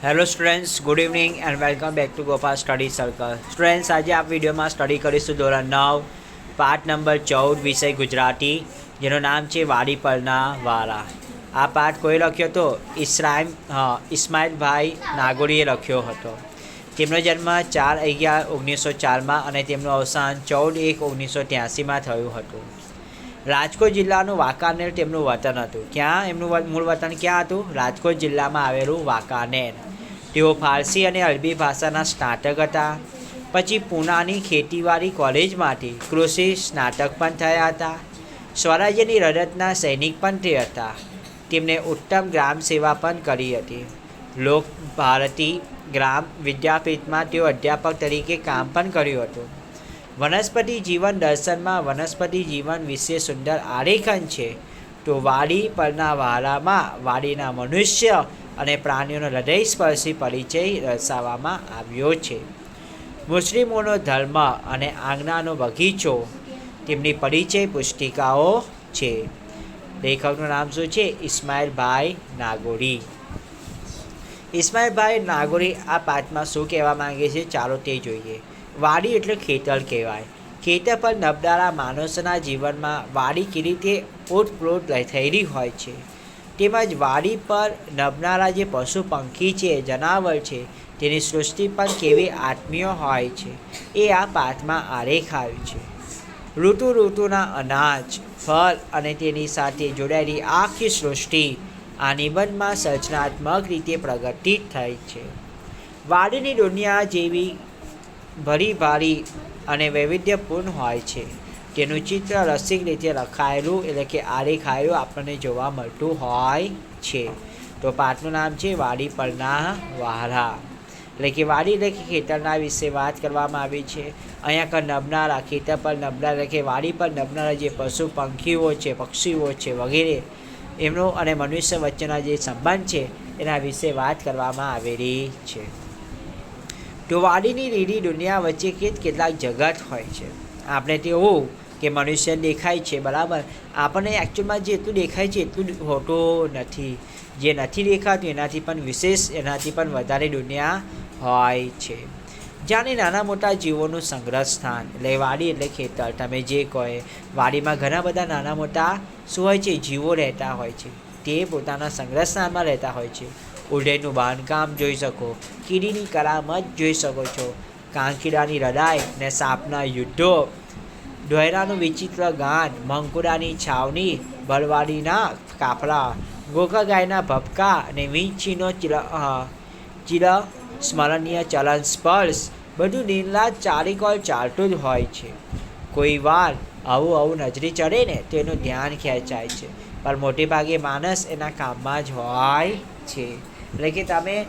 Hello students good evening and welcome back to Gopal study circle students આજે આ વિડીયોમાં study કરીશું ધોરણ નવ પાઠ નંબર ચૌદ, વિષય ગુજરાતી, જેનું નામ છે વાડી પરના વારા. આ પાઠ કોઈ લખ્યો હતો ઇસ્રાઇમ ઇસ્માઇલભાઈ નાગોરીએ લખ્યો હતો. તેમનો જન્મ ચાર અગિયાર ઓગણીસો ચારમાં અને તેમનું અવસાન ચૌદ એક ઓગણીસો ત્યાસીમાં થયું હતું. રાજકોટ જિલ્લાનું વાંકાનેર તેમનું વતન હતું. ક્યાં? એમનું મૂળ વતન ક્યાં હતું? રાજકોટ જિલ્લામાં આવેલું વાંકાનેર. તેઓ ફારસી અને અરબી ભાષાના સ્નાતક હતા. પછી પૂનાની ખેતીવાડી કોલેજમાંથી કૃષિ સ્નાતક પણ થયા હતા. સ્વરાજ્યની રડતના સૈનિક પણ તે હતા. તેમણે ઉત્તમ ગ્રામ સેવા પણ કરી હતી. લોક ભારતી ગ્રામ વિદ્યાપીઠમાં તેઓ અધ્યાપક તરીકે કામ પણ કર્યું હતું. વનસ્પતિ જીવન દર્શનમાં વનસ્પતિ જીવન વિશે સુંદર આરેખન છે. તો વાડી પરના વારામાં વાડીના મનુષ્ય અને પ્રાણીઓનો હૃદયસ્પર્શી પરિચય દર્શાવવામાં આવ્યો છે. મુસ્લિમોનો ધર્મ અને આજ્ઞાનો બગીચો, તેમની પરિચય પુસ્તિકાઓ છે. લેખકનું નામ શું છે? ઇસ્માઇલભાઈ નાગોરી. ઇસ્માઇલભાઈ નાગોરી આ પાઠમાં શું કહેવા માંગે છે? ચાલો તે જોઈએ. વાડી એટલે ખેતર કહેવાય. ખેતર પર નબળારા માણસોના જીવનમાં વાડી કેવી રીતે ઓતપ્રોત થયેલી હોય છે? તેમજ વાડી પર નબનારા જે પશુ પંખી છે, જનાવર છે, તેની સૃષ્ટિ પણ કેવી આત્મીય હોય છે, એ આ પાઠમાં આરેખ આવ્યું છે. ઋતુ ઋતુના અનાજ, ફળ અને તેની સાથે જોડાયેલી આખી સૃષ્ટિ આ નિબંધમાં સર્જનાત્મક રીતે પ્રગટિત થઈ છે. વાડીની દુનિયા જેવી ભરી ભારી અને વૈવિધ્યપૂર્ણ હોય છે. તેનું ચિત્ર રસિક રીતે લખાયેલું એટલે કે આલેખાયેલું આપણને જોવા મળતું હોય છે. તો પાઠનું નામ છે વાડી પરના વારા એટલે કે વાડી એટલે કે ખેતરના વિશે વાત કરવામાં આવી છે. અહીંયા કર નબનારા ખેતર પર નબનારા એટલે કે વાડી પર નબનારા જે પશુ, પંખીઓ છે, પક્ષીઓ છે વગેરે, એમનો અને મનુષ્ય વચ્ચેના જે સંબંધ છે એના વિશે વાત કરવામાં આવેલી છે. તો વાડીની રીડી દુનિયા વચ્ચે કે કેટલાક જગત હોય છે. આપણે તેવું કે મનુષ્ય દેખાય છે, બરાબર? આપણને એકચ્યુઅલમાં જે એટલું દેખાય છે એટલું હોતું નથી. જે નથી દેખાતું એનાથી પણ વિશેષ, એનાથી પણ વધારે દુનિયા હોય છે. જ્યાંની નાના મોટા જીવોનું સંગ્રહ સ્થાન એટલે વાડી એટલે ખેતર. તમે જે કહો, વાડીમાં ઘણા બધા નાના મોટા શું હોય છે? જીવો રહેતા હોય છે. તે પોતાના સંગ્રહ સ્થાનમાં રહેતા હોય છે. ઉડેનું બાંધકામ જોઈ શકો, કીડીની કરામત જોઈ શકો છો, કાંકીડાની રડાઈ ને સાપના યુદ્ધો. ઢોયરાનું વિચિત્ર ગાન મંકુડાની છાવણી, બળવાડીના કાફલા ગોખા ગાયના ભપકા અને વીંછીનો ચિર ચિર સ્મરણીય ચલન સ્પર્શ, બધું દિનરાત ચારેકોર ચાલતું જ હોય છે. કોઈ વાર આવું આવું નજરે ચડે ને તો એનું ધ્યાન ખેંચાય છે, પણ મોટે ભાગે માણસ એના કામમાં જ હોય છે. એટલે કે તમે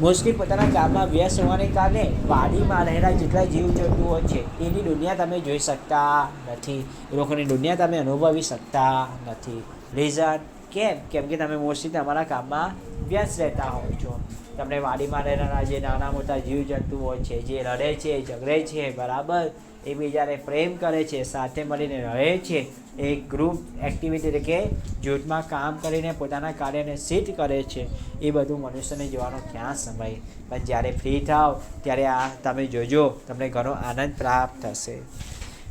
મોસ્ટલી પોતાના કામમાં વ્યસ્ત હોવાને કારણે વાડીમાં રહેલા જેટલા જીવજંતુઓ છે, એની દુનિયા તમે જોઈ શકતા નથી. એ લોકોની દુનિયા તમે અનુભવી શકતા નથી. રીઝન કેમ? કેમ કે તમે મોસ્ટલી તમારા કામમાં વ્યસ્ત રહેતા હો છો. તમને વાડીમાં રહેનારા જે નાના મોટા જીવજંતુઓ છે, જે રડે છે, ઝઘડે છે, બરાબર? એકબીજાને પ્રેમ કરે છે, સાથે મળીને રહે છે. એક ગ્રુપ એક્ટિવિટી એટલે કે જૂથમાં કામ કરીને પોતાના કાર્યને સિદ્ધ કરે છે. એ બધું મનુષ્યને જોવાનો ક્યાં સમય? પણ જ્યારે ફ્રી થાવ, ત્યારે આ તમે જોજો, તમને ઘણો આનંદ પ્રાપ્ત થશે.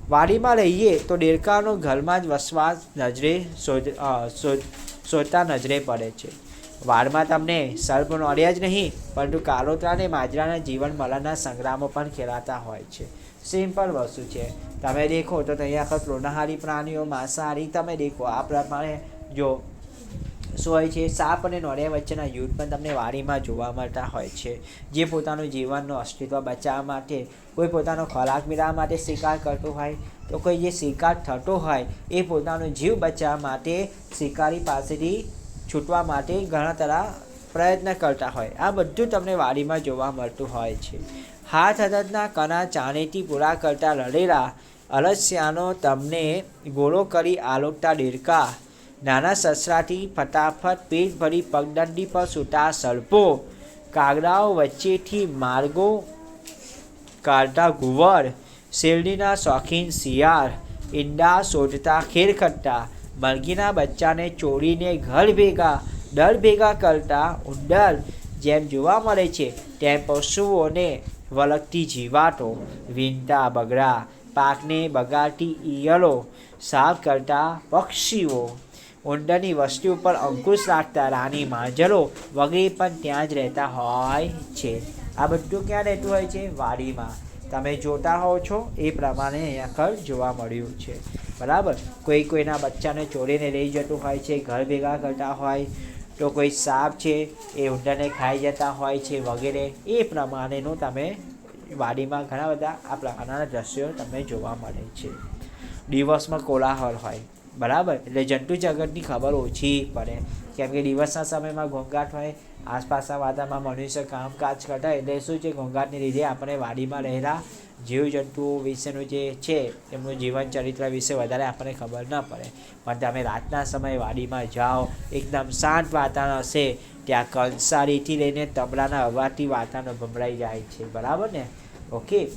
વાડીમાં રહીએ તો દેડકાનો ઘરમાં જ વસવાટ નજરે શોધ, શોધતા નજરે પડે છે. વાડમાં તમને સર્પ નોળ્યા જ નહીં, પરંતુ કાલોતરા અને માજરાના જીવન મરણના સંગ્રામો પણ ખેલાતા હોય છે. સિમ્પલ વસ્તુ છે. તમે દેખો તો ત્યાં આખા તૃણાહારી પ્રાણીઓ, માંસાહારી, તમે દેખો આ પ્રમાણે જો શું હોય છે, સાપ અને નોળિયા વચ્ચેના યુદ્ધ પણ તમને વાડીમાં જોવા મળતા હોય છે. જે પોતાનું જીવનનું અસ્તિત્વ બચાવવા માટે, કોઈ પોતાનો ખોરાક મેળવવા માટે શિકાર કરતો હોય, તો કોઈ જે શિકાર થતો હોય, એ પોતાનો જીવ બચાવવા માટે શિકારી પાસેથી છૂટવા માટે ઘણા તરા પ્રયત્ન કરતા હોય. આ બધું તમને વાડીમાં જોવા મળતું હોય છે. હાથ હદતના કણા ચાણેથી પૂરા કરતા લડેલા અલસ્યાનો તમને ગોળો કરી આલોકતા દેડકા નાના સસરાથી ફટાફટ પેટ ભરી પગદંડી પર સૂતા સળપો, કાગડાઓ વચ્ચેથી માર્ગો કાઢતા ગુવર શેરડીના શોખીન શિયાળ, ઈંડા શોધતા ખેરખટ્ટા મરઘીના બચ્ચાને ચોરીને ઘર ભેગા દર ભેગા કરતા ઉંદર જેમ જોવા મળે છે, તેમ પશુઓને વળગતી જીવાતો વીંટા, બગડા, પાકને બગાડતી ઈયળો સાફ કરતા પક્ષીઓ. ઉંદરની વસ્તી ઉપર અંકુશ રાખતા રાની, માંજરો વગેરે પણ ત્યાં જ રહેતા હોય છે. આ બધું ક્યાં રહેતું હોય છે? વાડીમાં. તમે જોતા હોવ છો, એ પ્રમાણે અહીંયા આગળ જોવા મળ્યું છે. બરાબર? કોઈ કોઈના બચ્ચાને ચોરીને લઈ જતું હોય છે, ઘર ભેગા કરતા હોય, તો કોઈ સાપ છે, એ ઉંદરને ખાઈ જતા હોય છે વગેરે, એ પ્રમાણેનું તમે વાડીમાં ઘણા બધા આ પ્રકારના દ્રશ્યો તમને જોવા મળે છે. દિવસમાં કોલાહલ હોય, બરાબર? એટલે જંતુ જગતની ખબર ઓછી પડે. કેમ કે દિવસના સમયમાં ઘોંઘાટ હોય, આસપાસના વાતાવરણમાં મનુષ્ય કામકાજ કરતા એટલે શું છે, ઘોંઘાટને લીધે આપણે વાડીમાં રહેલા જીવજંતુઓ વિશેનું જે છે, એમનું જીવન ચરિત્ર વિશે વધારે આપણને ખબર ન પડે. પણ તમે રાતના સમયે વાડીમાં જાઓ, એકદમ શાંત વાતાવરણ હશે, ત્યાં કંસારીથી લઈને તબલાના અવાજથી વાતાવરણ ભમરાઈ જાય છે. બરાબર ને? ઓકે?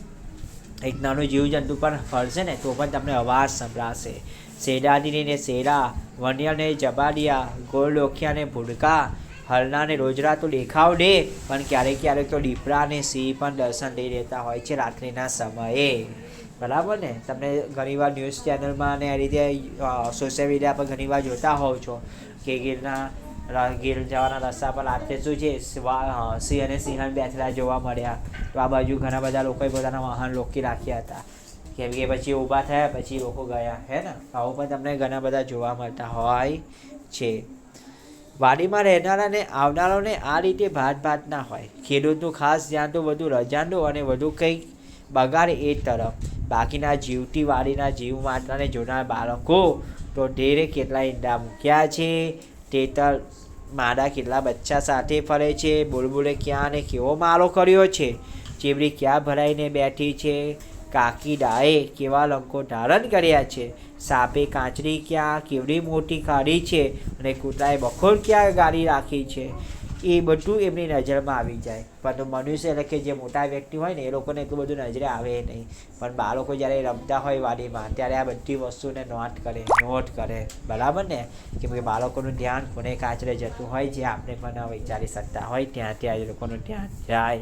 એક નાનું જીવજંતુ પણ ફરશે ને, તો પણ તમને અવાજ સંભળાશે. શેડાથી લઈને શેડા વન્યને જબાડિયા ગોળ ડોખિયાને ભૂડકા હરણાને રોજરા તો દેખાવ દે, પણ ક્યારેક ક્યારેક તો દીપડા અને સિંહ પણ દર્શન લઈ રહેતા હોય છે રાત્રિના સમયે. બરાબર ને? તમને ઘણીવાર ન્યૂઝ ચેનલમાં અને આ રીતે સોશિયલ મીડિયા પર ઘણીવાર જોતા હોવ છો કે ગીરના ગીર જવાના રસ્તા પર રાત્રે શું છે સિંહ અને સિંહણ બેઠેલા જોવા મળ્યા. તો આ બાજુ ઘણા બધા લોકોએ પોતાના વાહન રોકી રાખ્યા હતા. કેમ કે પછી ઊભા થયા, પછી લોકો ગયા, હે ને? આવું પણ તમને ઘણા બધા જોવા મળતા હોય છે. વાડીમાં રહેનારાને આવનારાઓને આ રીતે ભાત ભાત ના હોય. ખેડૂતનું ખાસ ધ્યાન તો વધુ રજાનું અને વધુ કંઈક બગાડે એ તરફ. બાકીના જીવતી વાડીના જીવ માતાને જોનાર બાળકો તો ઢેરે કેટલા ઈંડા મૂક્યા છે. તેતર મારા કેટલા બચ્ચા સાથે ફરે છે. બુલબુલે ક્યાં અને કેવો મારો કર્યો છે? ચીબડી ક્યાં ભરાઈને બેઠી છે? કાકી ડાએ કેવા લંકો ધારણ કર્યા છે? સાપે કાંચરી ક્યાં, કેવડી મોટી કાઢી છે અને કૂતરાએ બખોર ક્યાં ગાડી રાખી છે? એ બધું એમની નજરમાં આવી જાય. પરંતુ મનુષ્ય એટલે કે જે મોટા વ્યક્તિ હોય ને, એ લોકોને એટલું બધું નજરે આવે નહીં. પણ બાળકો જ્યારે રમતા હોય વાડીમાં, ત્યારે આ બધી વસ્તુને નોટ કરે નોટ કરે. બરાબર ને? કેમ કે બાળકોનું ધ્યાન કોને કાચરે જતું હોય, જે આપણે પણ વિચારી શકતા હોય ત્યાં ત્યાં એ લોકોનું ધ્યાન જાય.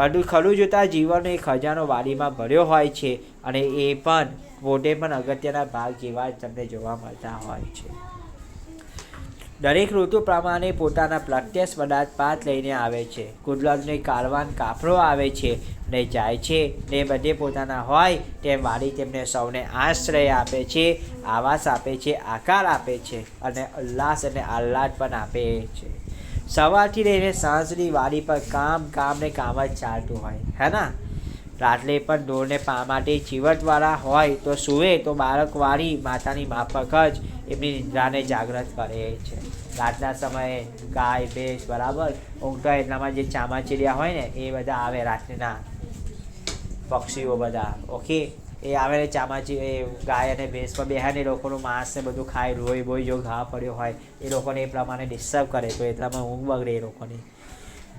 પરંતુ ખરું જોતાં જીવનનો એક ખજાનો વાડીમાં ભર્યો હોય છે અને એ પણ પોતે પણ અગત્યના ભાગ જેવા જ તમને જોવા મળતા હોય છે. દરેક ઋતુ પ્રમાણે પોતાના પ્રત્યક્ષ પદાર્થ પાત લઈને આવે છે. કુદરતને કારવાન કાફરો આવે છે ને જાય છે. ને બધે પોતાના હોય તેમ વાડી તેમને સૌને આશ્રય આપે છે, આવાસ આપે છે, આકાર આપે છે અને ઉલ્લાસ અને આહ્લાદ પણ આપે છે. સવારથી લઈને સાંજ સુધી વાડી પર કામ કામ ને કામ જ ચાલતું હોય, હે ના? રાત્રે પણ ઢોરને પા માટે ચીવટવાળા હોય તો સૂવે, તો બાળક વાળી માતાની માફક જ એમની નિંદ્રાને જાગૃત કરે છે. રાતના સમયે ગાય, ભેંસ, બરાબર? ઊંઘતા એટલામાં જે ચામાચીડિયા હોય ને, એ બધા આવે રાત્રિના. પક્ષીઓ બધા ઓકે એ આવે ચામાચી, એ ગાય અને ભેંસ પર બેહાય ને એ લોકોનું માંસ ને બધું ખાય, રોઈ બોઈ જો ઘા પડ્યો હોય, એ લોકોને એ પ્રમાણે ડિસ્ટર્બ કરે તો એટલામાં ઊંઘ બગડે એ લોકોની.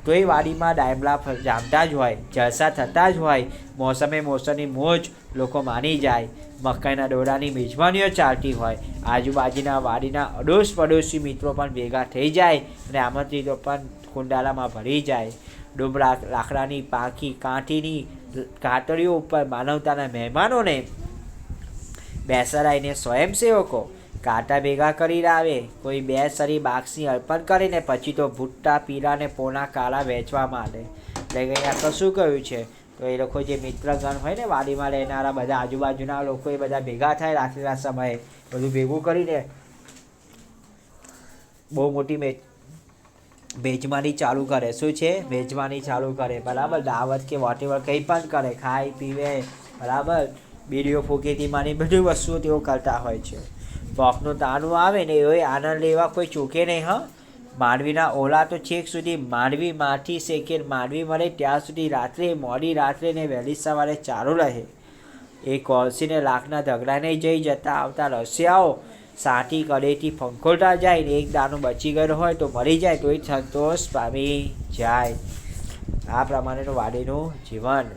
તો એ વાડીમાં ડાયમલા જામતા જ હોય, જલસા થતા જ હોય, મોસમે મોસમની મોજ લોકો માની જાય. મકાઈના દોડાની મેજબાનીઓ ચાલતી હોય. આજુબાજુના વાડીના અડોશ પડોશી મિત્રો પણ ભેગા થઈ જાય અને આમંત્રિતો પણ કુંડાલામાં ભરી જાય. ડુબરા લાકડાની પાંખી કાંઠીની કાતરીઓ ઉપર માનવતાના મહેમાનોને બેસરાઈને સ્વયંસેવકો કાંટા ભેગા કરી લાવે કોઈ બે સરી બાક્ષની અર્પણ કરીને પછી તો ભૂટ્ટા, પીરા ને પોના કાળા વેચવા માંડે એટલે કે તો શું કહ્યું છે? તો એ લોકો જે મિત્રગણ હોય ને વાડીમાં રહેનારા બધા આજુબાજુના લોકો એ બધા ભેગા થાય રાત્રિના સમયે બધું ભેગું કરીને બહુ મોટી મેચ વેચવાની ચાલુ કરે. શું છે? વેચવાની ચાલુ કરે. બરાબર? દાવત કે વોટેવર કંઈ પણ કરે. ખાય, પીવે, બરાબર? બીડીઓ ફૂકીથી માની બધી વસ્તુઓ તેઓ કરતા હોય છે. પોકનું તાણું આવે ને એ આનંદ લેવા કોઈ ચૂકે નહીં, હા? માંડવીના ઓલા તો છેક સુધી માંડવીમાંથી માથી શેકેર માંડવી મળે, ત્યાં સુધી રાત્રે, મોડી રાત્રે ને વહેલી સવારે ચાલુ રહે. એ કોલસીને લાખના ધગડાને જઈ જતા આવતા રસિયાઓ સાટી કડેથી ફંખોળતા જાય ને એક દાણું બચી ગયો હોય તો મરી જાય તો એ સંતોષ પામી જાય. આ પ્રમાણેનું વાડીનું જીવન.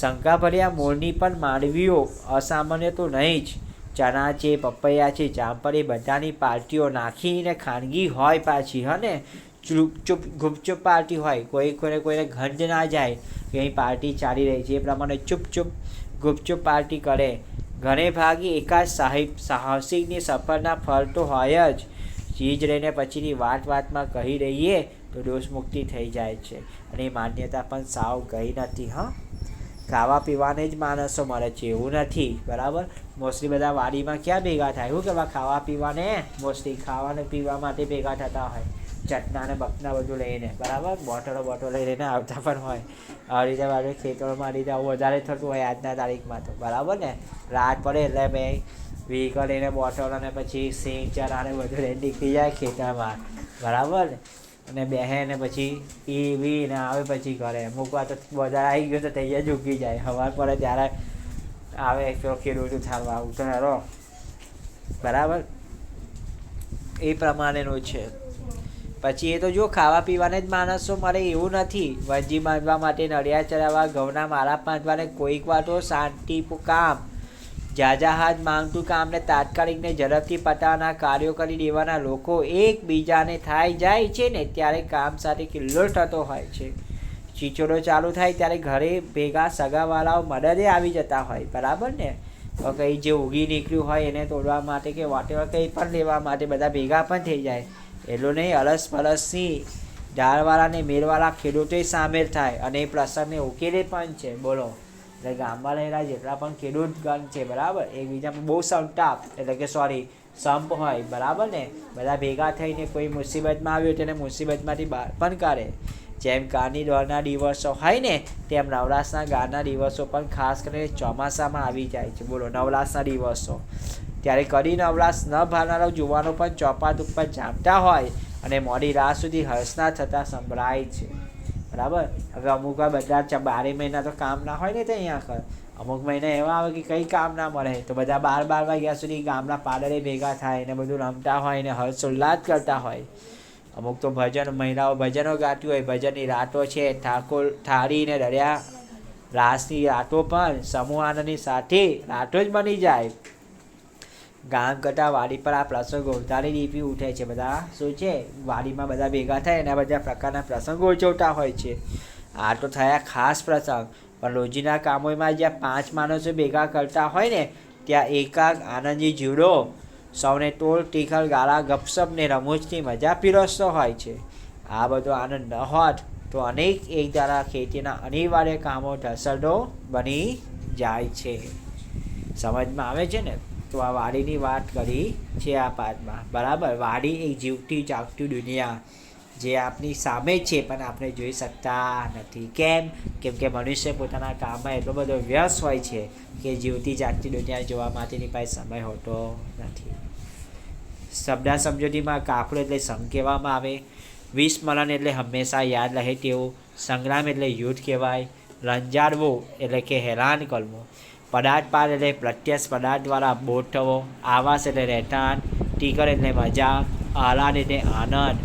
શંકાભર્યા મૂળની પણ માંડવીઓ અસામાન્ય તો નહીં જ. ચણા છે, પપૈયા છે, જામફળી બધાની પાર્ટીઓ નાખીને ખાનગી હોય પાછી હને ચૂપચૂપ ગુપચૂપ પાર્ટી હોય, કોઈ કોઈને કોઈને ગંધ ના જાય, કે અહીં પાર્ટી ચાલી રહી છે, એ પ્રમાણે ચૂપચૂપ ગુપચુપ પાર્ટી કરે. ઘણે ભાગે એકાદ સાહિબ સાહસિકની સફરના ફળ તો હોય જ. ચીજ રહીને પછીની વાત વાતમાં કહી રહીએ તો દોષ મુક્તિ થઈ જાય છે. અને એ માન્યતા પણ સાવ ગઈ નથી, હા? ખાવા પીવાને જ માણસો મળે છે, એવું નથી, બરાબર? મોસ્ટલી બધા વાડીમાં ક્યાં ભેગા થાય? શું કહેવાય, ખાવા પીવાને મોસ્ટલી ખાવાને પીવા માટે ભેગા થતા હોય. ચટના અને બકના બધું લઈને. બરાબર? બોટલો બોટલો લઈને આવતા પણ હોય. આવી રીતે મારે ખેતરોમાં રીતે આવું વધારે થતું હોય આજના તારીખમાં તો. બરાબર ને? રાત પડે એટલે મેં વ્હીકલ લઈને બોટલ અને પછી સિંગ ચણા ને બધું લઈને નીકળી જાય ખેતરમાં. બરાબર ને? અને બેહે ને પછી પી વી ને આવે પછી ઘરે. અમુક વાર તો બજાર આવી ગયો તો તૈયાર ઉગી જાય. હવાર પડે ત્યારે આવે તો ખેડૂતું થાળવા ઉઠો હેરો બરાબર? એ પ્રમાણેનું છે. પછી એ તો જો ખાવા પીવાને જ માણસો મળે એવું નથી. વંજી બાંધવા માટે નડિયા ચડાવવા ઘઉંના માળા બાંધવાને કોઈક વાર તો શાંતિ, કામ. જાજાહાજ માંગતું કામને તાત્કાલિકને ઝડપથી પતાવવાના કાર્યો કરી દેવાના લોકો એકબીજાને થાય, જાય છે ને, ત્યારે કામ સાથે કિલ્લો થતો હોય છે. ચીચોડો ચાલુ થાય ત્યારે ઘરે ભેગા સગાવાળાઓ મદદે આવી જતા હોય, બરાબર ને? કંઈ જે ઉગી નીકળ્યું હોય એને તોડવા માટે કે વોટેવર કંઈ પણ લેવા માટે બધા ભેગા પણ થઈ જાય. એટલું નહીં અલસ પલસથી ડાળવાળા ને મેળવાળા ખેડૂતોય સામેલ થાય અને એ પ્રસંગને ઉકેલે પણ છે. બોલો. એટલે ગામમાં રહેલા જેટલા પણ ખેડૂત ગણ છે, બરાબર? એકબીજા પર બહુ સંતાપ, એટલે કે સોરી સંપ હોય, બરાબર ને? બધા ભેગા થઈને કોઈ મુસીબતમાં આવ્યો તેને મુસીબતમાંથી બહાર પણ કાઢે. જેમ ગાની દોરના દિવસો હોય ને, તેમ નવરાશના ગાના દિવસો પણ ખાસ કરીને ચોમાસામાં આવી જાય છે. બોલો નવરાશના દિવસો. ત્યારે કદી નવરાશ ન ભાવનારા જુવાનો પણ ચોપાટ ઉપર જામતા હોય અને મોડી રાત સુધી હર્ષના થતા સંભળાય છે. બરાબર? હવે અમુક વાર બધા બારે મહિના તો કામ ના હોય ને તે અહીંયા આગળ. અમુક મહિના એવા આવે કે કંઈ કામ ના મળે. તો બધા બાર બાર વાગ્યા સુધી ગામના પાદરે ભેગા થાય ને બધું રમતા હોય ને હર્ષ ઉલ્લાસ કરતા હોય. અમુક તો ભજન, મહિલાઓ ભજનો ગાતી હોય. ભજનની રાતો છે. ઠાકોર થાળી ને દરિયા રાસની રાતો પણ સમૂહ આનંદની સાથે રાતો જ બની જાય. ગામ કરતાં વાડી પર આ પ્રસંગો વધારે દીપી ઉઠે છે બધા. શું છે? વાડીમાં બધા ભેગા થાય એના બધા પ્રકારના પ્રસંગો ઉજવતા હોય છે. આ તો થયા ખાસ પ્રસંગ. પણ રોજીના કામોમાં જ્યાં પાંચ માણસો ભેગા કરતા હોય ને, ત્યાં એકાક આનંદી જીવડો, સૌને ટોળ ટીખલ, ગાળા ગપસપને રમૂજની મજા પીરસતો હોય છે. આ બધો આનંદ ન હોત તો અનેક એક દ્વારા ખેતીના અનિવાર્ય કામો ઢસડો બની જાય છે. સમજમાં આવે છે ને? તો આ વાડીની વાત કરી છે આ પાઠમાં. બરાબર? વાડી એ જીવતી જાગતી દુનિયા જે આપની સામે છે પણ આપણે જોઈ શકતા નથી. કેમ? કેમ કે મનુષ્ય પોતાના કામમાં એટલો બધો વ્યસ્ત હોય છે કે જીવતી જાગતી દુનિયા જોવા માટેની પાસે સમય હોતો નથી. શબ્દા સમજૂતીમાં કાફડો એટલે સંઘ કહેવામાં આવે. વિસ્મરણ એટલે હંમેશા યાદ રહે તેવું. સંગ્રામ એટલે યુદ્ધ કહેવાય. રંજાડવું એટલે કે હેરાન કરવું. પદાર્થ પાર એટલે પ્રત્યક્ષ પદાર્થ દ્વારા બોધ થવો આવાસ એટલે રહેઠાણ, ટીકર એટલે મજા, આહલાદ એટલે આનંદ,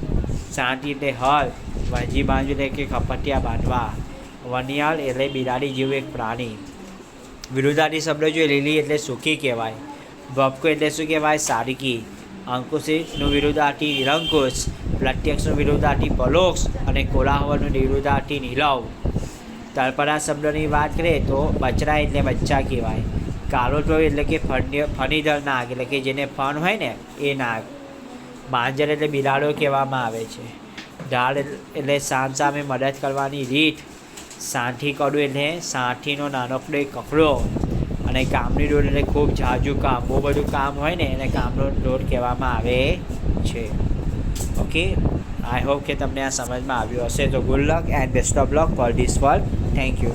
શાંતિ એટલે હળ વંજી બાંધવી એટલે કે કપટિયા બાંધવા, વનિયાળ એટલે બિલાડી જેવું એક પ્રાણી વિરુદ્ધાર્થી શબ્દ જોઈએ, લીલી એટલે સુખી કહેવાય ભપકો એટલે શું કહેવાય સારકી અંકુશિતનું વિરુદ્ધાર્થી નિરંકુશ, પ્રત્યક્ષનું વિરુદ્ધાર્થી પલોક્ષ અને કોલાહલનું વિરુદ્ધાર્થી નીલવ તળપરા શબ્દની વાત કરીએ તો બચરા એટલે બચ્ચા કહેવાય. કાળોટો એટલે કે ફની ફણીધર નાગ એટલે કે જેને ફણ હોય ને એ નાગ. માંજર એટલે બિલાડો કહેવામાં આવે છે. ઢાળ એટલે સામ સામે મદદ કરવાની રીત. સાંઠી કડું એટલે સાંઠીનો નાનકડો એક કપડો. અને કામની દોડ એટલે ખૂબ ઝાઝુ કામ, બહુ બધું કામ હોય ને એને કામનો દોડ કહેવામાં આવે છે. ઓકે? આઈ હોપ કે તમને આ સમજમાં આવ્યું હશે. તો good luck and best of luck for this world thank you